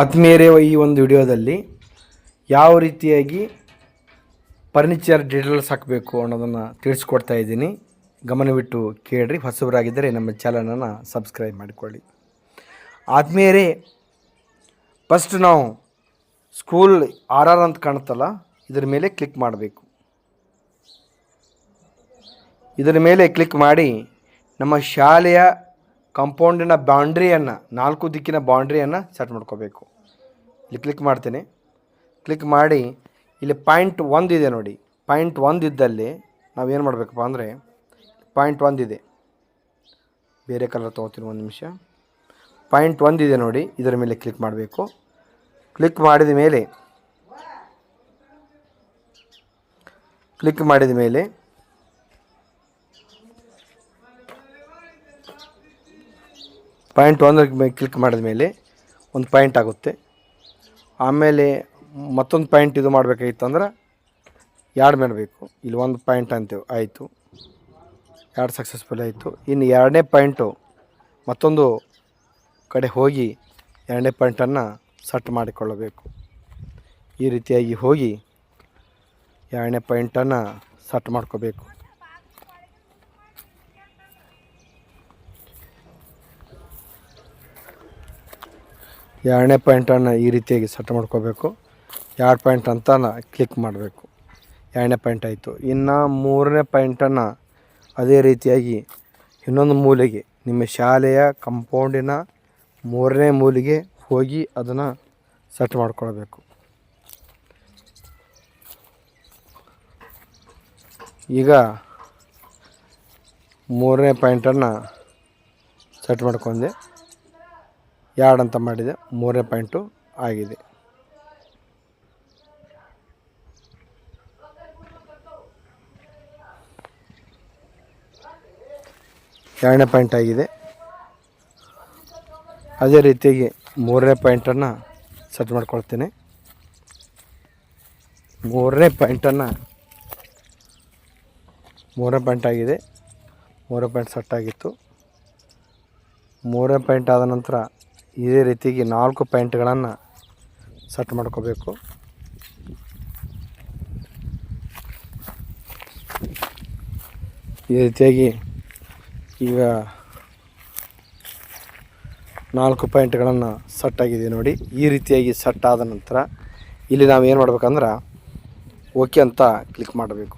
ಆತ್ಮೀಯರೇ, ಈ ಒಂದು ವಿಡಿಯೋದಲ್ಲಿ ಯಾವ ರೀತಿಯಾಗಿ ಫರ್ನಿಚರ್ ಡೀಟೇಲ್ಸ್ ಹಾಕಬೇಕು ಅನ್ನೋದನ್ನು ತಿಳಿಸ್ಕೊಡ್ತಾ ಇದ್ದೀನಿ. ಗಮನವಿಟ್ಟು ಕೇಳಿರಿ. ಹೊಸಬರಾಗಿದ್ದರೆ ನಮ್ಮ ಚಾನಲನ್ನು ಸಬ್ಸ್ಕ್ರೈಬ್ ಮಾಡಿಕೊಳ್ಳಿ. ಆತ್ಮೀಯರೇ, ಫಸ್ಟ್ ನಾವು ಸ್ಕೂಲ್ ಆರ್ ಆರ್ ಅಂತ ಕಾಣುತ್ತಲ್ಲ, ಇದರ ಮೇಲೆ ಕ್ಲಿಕ್ ಮಾಡಬೇಕು. ಇದರ ಮೇಲೆ ಕ್ಲಿಕ್ ಮಾಡಿ ನಮ್ಮ ಶಾಲೆಯ ಕಾಂಪೌಂಡಿನ ಬೌಂಡ್ರಿಯನ್ನು ನಾಲ್ಕು ದಿಕ್ಕಿನ ಬೌಂಡ್ರಿಯನ್ನು ಸೆಟ್ ಮಾಡ್ಕೋಬೇಕು. ಇಲ್ಲಿ ಕ್ಲಿಕ್ ಮಾಡ್ತೀನಿ. ಕ್ಲಿಕ್ ಮಾಡಿ, ಇಲ್ಲಿ ಪಾಯಿಂಟ್ ಒಂದು ಇದೆ ನೋಡಿ. ಪಾಯಿಂಟ್ ಒಂದು ಇದ್ದಲ್ಲಿ ನಾವೇನು ಮಾಡಬೇಕಪ್ಪ ಅಂದರೆ ಪಾಯಿಂಟ್ ಒಂದಿದೆ ಬೇರೆ ಕಲರ್ ತೊಗೋತೀನಿ ಒಂದು ನಿಮಿಷ. ಪಾಯಿಂಟ್ ಒಂದಿದೆ ನೋಡಿ. ಇದರ ಮೇಲೆ ಕ್ಲಿಕ್ ಮಾಡಬೇಕು. ಕ್ಲಿಕ್ ಮಾಡಿದ ಮೇಲೆ ಕ್ಲಿಕ್ ಮಾಡಿದ ಮೇಲೆ ಪಾಯಿಂಟ್ ಒಂದರ ಕ್ಲಿಕ್ ಮಾಡಿದ ಮೇಲೆ ಒಂದು ಪಾಯಿಂಟ್ ಆಗುತ್ತೆ. ಆಮೇಲೆ ಮತ್ತೊಂದು ಪಾಯಿಂಟ್ ಇದು ಮಾಡಬೇಕಾಗಿತ್ತು ಅಂದ್ರೆ ಎರಡು ಮಾಡಬೇಕು ಇಲ್ಲಿ ಒಂದು ಪಾಯಿಂಟ್ ಅಂತೇವೆ, ಆಯಿತು. ಎರಡು ಸಕ್ಸಸ್ಫುಲ್ ಆಯಿತು. ಇನ್ನು ಎರಡನೇ ಪಾಯಿಂಟು ಮತ್ತೊಂದು ಕಡೆ ಹೋಗಿ ಎರಡನೇ ಪಾಯಿಂಟನ್ನು ಸೆಟ್ ಮಾಡಿಕೊಳ್ಳಬೇಕು. ಈ ರೀತಿಯಾಗಿ ಹೋಗಿ ಎರಡನೇ ಪಾಯಿಂಟನ್ನು ಸೆಟ್ ಮಾಡ್ಕೋಬೇಕು. ಎರಡನೇ ಪಾಯಿಂಟನ್ನು ಈ ರೀತಿಯಾಗಿ ಸೆಟ್ ಮಾಡ್ಕೋಬೇಕು. ಎರಡು ಪಾಯಿಂಟ್ ಅಂತ ಕ್ಲಿಕ್ ಮಾಡಬೇಕು. ಎರಡನೇ ಪಾಯಿಂಟ್ ಆಯಿತು. ಇನ್ನು ಮೂರನೇ ಪಾಯಿಂಟನ್ನು ಅದೇ ರೀತಿಯಾಗಿ ಇನ್ನೊಂದು ಮೂಲೆಗೆ, ನಿಮ್ಮ ಶಾಲೆಯ ಕಂಪೌಂಡಿನ ಮೂರನೇ ಮೂಲೆಗೆ ಹೋಗಿ ಅದನ್ನು ಸೆಟ್ ಮಾಡ್ಕೊಳ್ಬೇಕು. ಈಗ ಮೂರನೇ ಪಾಯಿಂಟನ್ನು ಸೆಟ್ ಮಾಡ್ಕೊಂಡೆ. ಎರಡು ಅಂತ ಮಾಡಿದೆ. ಮೂರನೇ ಪಾಯಿಂಟು ಆಗಿದೆ. ಎರಡನೇ ಪಾಯಿಂಟ್ ಆಗಿದೆ. ಅದೇ ರೀತಿಯಾಗಿ ಮೂರನೇ ಪಾಯಿಂಟನ್ನು ಸೆಟ್ ಮಾಡ್ಕೊಳ್ತೇನೆ. ಮೂರನೇ ಪಾಯಿಂಟನ್ನು ಮೂರನೇ ಪಾಯಿಂಟ್ ಆಗಿದೆ. ಮೂರನೇ ಪಾಯಿಂಟ್ ಸೆಟ್ ಆಗಿತ್ತು. ಮೂರನೇ ಪಾಯಿಂಟ್ ಆದ ನಂತರ ಇದೇ ರೀತಿಯಾಗಿ ನಾಲ್ಕು ಪಾಯಿಂಟ್ಗಳನ್ನು ಸೆಟ್ ಮಾಡ್ಕೋಬೇಕು. ಈ ರೀತಿಯಾಗಿ ಈಗ ನಾಲ್ಕು ಪಾಯಿಂಟ್ಗಳನ್ನು ಸೆಟ್ ಆಗಿದೆ ನೋಡಿ. ಈ ರೀತಿಯಾಗಿ ಸೆಟ್ ಆದ ನಂತರ ಇಲ್ಲಿ ನಾವು ಏನು ಮಾಡ್ಬೇಕಂದ್ರೆ ಓಕೆ ಅಂತ ಕ್ಲಿಕ್ ಮಾಡಬೇಕು.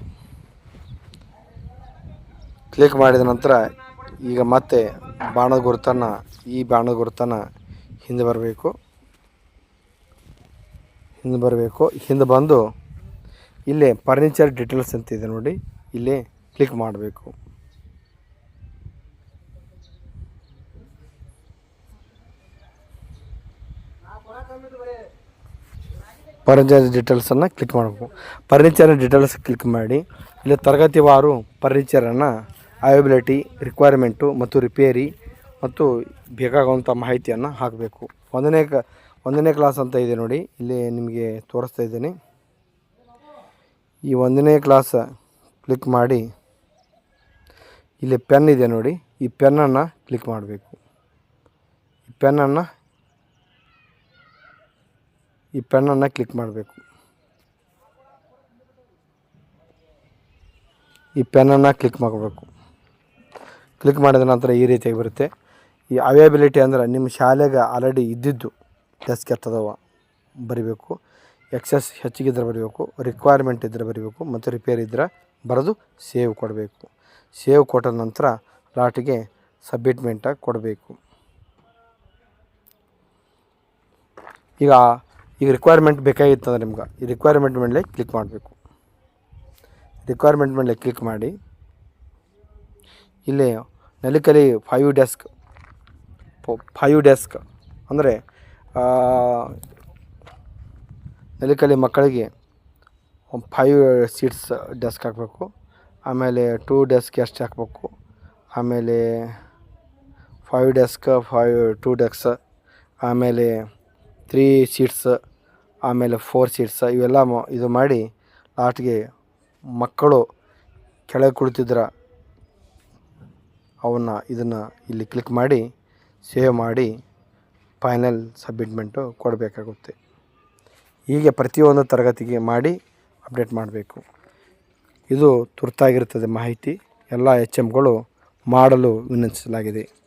ಕ್ಲಿಕ್ ಮಾಡಿದ ನಂತರ ಈಗ ಮತ್ತೆ ಬಾಣದ ಗುರುತನ್ನು ಈ ಬಾಣದ ಗುರುತನ್ನು ಹಿಂದೆ ಬರಬೇಕು. ಹಿಂದೆ ಬರಬೇಕು. ಹಿಂದೆ ಬಂದು ಇಲ್ಲೇ ಫರ್ನಿಚರ್ ಡೀಟೇಲ್ಸ್ ಅಂತ ಇದೆ ನೋಡಿ. ಇಲ್ಲೇ ಕ್ಲಿಕ್ ಮಾಡಬೇಕು. ಫರ್ನಿಚರ್ ಡೀಟೇಲ್ಸನ್ನು ಕ್ಲಿಕ್ ಮಾಡಬೇಕು. ಫರ್ನಿಚರ್ ಡೀಟೇಲ್ಸ್ ಕ್ಲಿಕ್ ಮಾಡಿ. ಇಲ್ಲಿ ತರಗತಿವಾರು ಫರ್ನಿಚರನ್ನು ಅವೈಬಿಲಿಟಿ ರಿಕ್ವೈರ್ಮೆಂಟು ಮತ್ತು ರಿಪೇರಿ ಮತ್ತು ಬೇಕಾಗುವಂಥ ಮಾಹಿತಿಯನ್ನು ಹಾಕಬೇಕು. ಒಂದನೇ ಕ, ಒಂದನೇ ಕ್ಲಾಸ್ ಅಂತ ಇದೆ ನೋಡಿ, ಇಲ್ಲಿ ನಿಮಗೆ ತೋರಿಸ್ತಾ ಇದ್ದೀನಿ. ಈ ಒಂದನೇ ಕ್ಲಾಸ್ ಕ್ಲಿಕ್ ಮಾಡಿ, ಇಲ್ಲಿ ಪೆನ್ ಇದೆ ನೋಡಿ, ಈ ಪೆನ್ನನ್ನು ಕ್ಲಿಕ್ ಮಾಡಬೇಕು. ಈ ಪೆನ್ನನ್ನು ಈ ಪೆನ್ನನ್ನು ಕ್ಲಿಕ್ ಮಾಡಬೇಕು. ಈ ಪೆನ್ನನ್ನು ಕ್ಲಿಕ್ ಮಾಡಬೇಕು. ಕ್ಲಿಕ್ ಮಾಡಿದ ನಂತರ ಈ ರೀತಿಯಾಗಿ ಬರುತ್ತೆ. ಈ ಅವೈಬಿಲಿಟಿ ಅಂದ್ರೆ ನಿಮ್ಮ ಶಾಲೆಗೆ ಆಲ್ರೆಡಿ ಇದ್ದಿದ್ದು ಡೆಸ್ಕ್ ಎತ್ತದವ ಬರಿಬೇಕು ಎಕ್ಸಸ್ ಹೆಚ್ಚಿಗಿದ್ರೆ ಬರಿಬೇಕು ರಿಕ್ವೈರ್ಮೆಂಟ್ ಇದ್ದರೆ ಬರಿಬೇಕು, ಮತ್ತು ರಿಪೇರ್ ಇದ್ದರೆ ಬರೆದು ಸೇವ್ ಕೊಡಬೇಕು. ಸೇವ್ ಕೊಟ್ಟ ನಂತರ ಲಾಟಿಗೆ ಸಬ್ಮಿಟ್ಮೆಂಟಾಗಿ ಕೊಡಬೇಕು. ಈಗ ಈಗ ರಿಕ್ವೈರ್ಮೆಂಟ್ ಬೇಕಾಗಿತ್ತಂದ್ರೆ ನಿಮ್ಗೆ, ಈ ರಿಕ್ವೈರ್ಮೆಂಟ್ ಮೇಲೆ ಕ್ಲಿಕ್ ಮಾಡಬೇಕು. ರಿಕ್ವೈರ್ಮೆಂಟ್ ಮೇಲೆ ಕ್ಲಿಕ್ ಮಾಡಿ, ಇಲ್ಲಿ ನೆಲಕಲಿ ಫೈವ್ ಡೆಸ್ಕ್ ಫೈವ್ ಡೆಸ್ಕ್ ಅಂದರೆ ನೆಲಕಲಿ ಮಕ್ಕಳಿಗೆ ಫೈವ್ ಸೀಟ್ಸ್ ಡೆಸ್ಕ್ ಹಾಕಬೇಕು. ಆಮೇಲೆ ಟೂ ಡೆಸ್ಕ್ ಎಷ್ಟು ಹಾಕಬೇಕು. ಆಮೇಲೆ five desk, five, two desk. ಆಮೇಲೆ ತ್ರೀ ಸೀಟ್ಸ್, ಆಮೇಲೆ ಫೋರ್ ಸೀಟ್ಸ್. ಇವೆಲ್ಲ ಇದು ಮಾಡಿ ಲಾಸ್ಟ್ಗೆ ಮಕ್ಕಳು ಕೆಳಗೆ ಕುಳಿತಿದ್ರೆ, ಅವನ್ನ ಇದನ್ನು ಇಲ್ಲಿ ಕ್ಲಿಕ್ ಮಾಡಿ ಸೇವ್ ಮಾಡಿ ಫೈನಲ್ ಸಬ್ಮಿಟ್ಮೆಂಟು ಕೊಡಬೇಕಾಗುತ್ತೆ. ಹೀಗೆ ಪ್ರತಿಯೊಂದು ತರಗತಿಗೆ ಮಾಡಿ ಅಪ್ಡೇಟ್ ಮಾಡಬೇಕು. ಇದು ತುರ್ತಾಗಿರುತ್ತದೆ ಮಾಹಿತಿ. ಎಲ್ಲ ಎಚ್ ಎಮ್ಗಳು ಮಾಡಲು ವಿನಂತಿಸಲಾಗಿದೆ.